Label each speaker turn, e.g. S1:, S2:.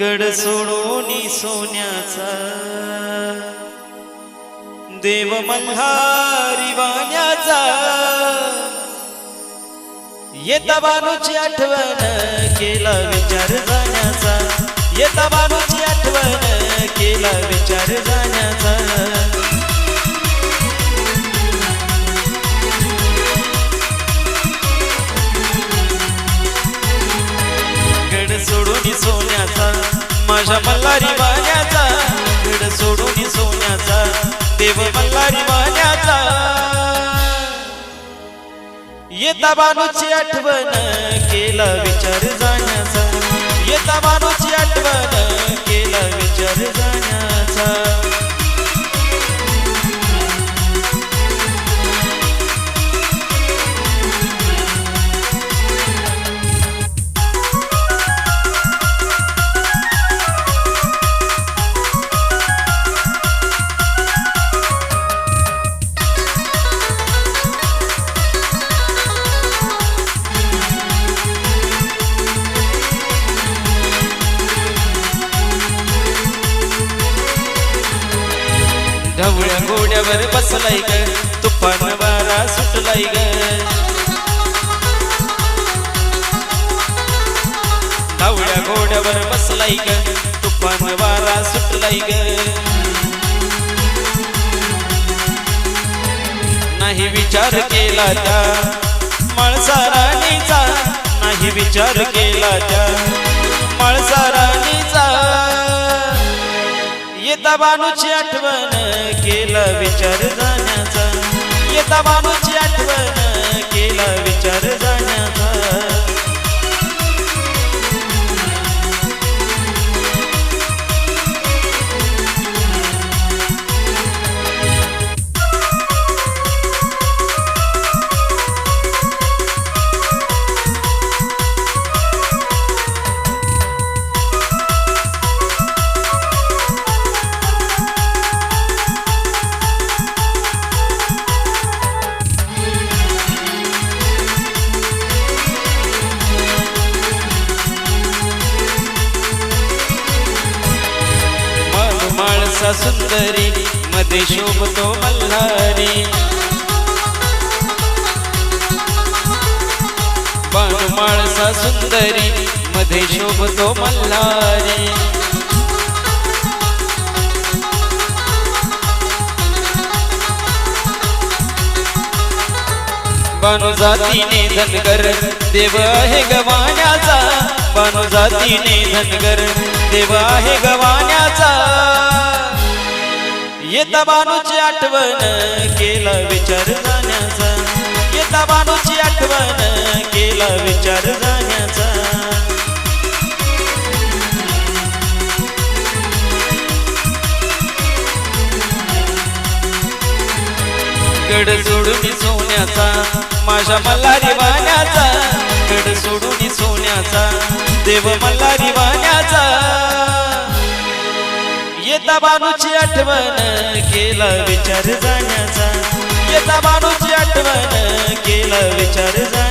S1: गड सोडून सोन्याचा. देव मल्हारी वाण्याचा. येता बानूची आठवण केला विचार जाण्याचा. येता बानूची आठवण केला विचार जाण्याचा. गड सोडून सोन्या माझ्या मल्हारी वाण्याचा गड सोडून सोन्याचा देव मल्हारी वाण्याचा येता बानूची आठवण केला विचार जा. ढवळ्या घोड्यावर बसलाय ग. तुफान वारा सुटलाय ग. धावळ्या घोड्यावर बसलाय ग. तुफान वारा सुटलाय ग. नाही विचार केला त्या माळसाराणीचा नाही विचार केला त्या येता बानूची आठवण केलं विचार जाण्याचा. येता बानूची आठवण माळसा सुंदरी मध्ये शोभतो मल्हारी. बाणू माळसा सुंदरी मध्ये शोभतो मल्हारी. बाणू जातीने धनगर देव आहे गवाण्याचा. बाणू जातीने धनगर देव आहे गवाण्याचा. येता बानूची आठवण केला विचार जाण्याचा. येता बानूची आठवण केला विचार जाण्याचा. गड सोडून सोन्याचा माझ्या मल्हारी वाण्याचा. गड सोडून सोन्याचा देव मल्हारी वाण्याचा. येता बानूची आठवण केला विचार जाण्याचा. येता बानूची आठवण केला विचार जा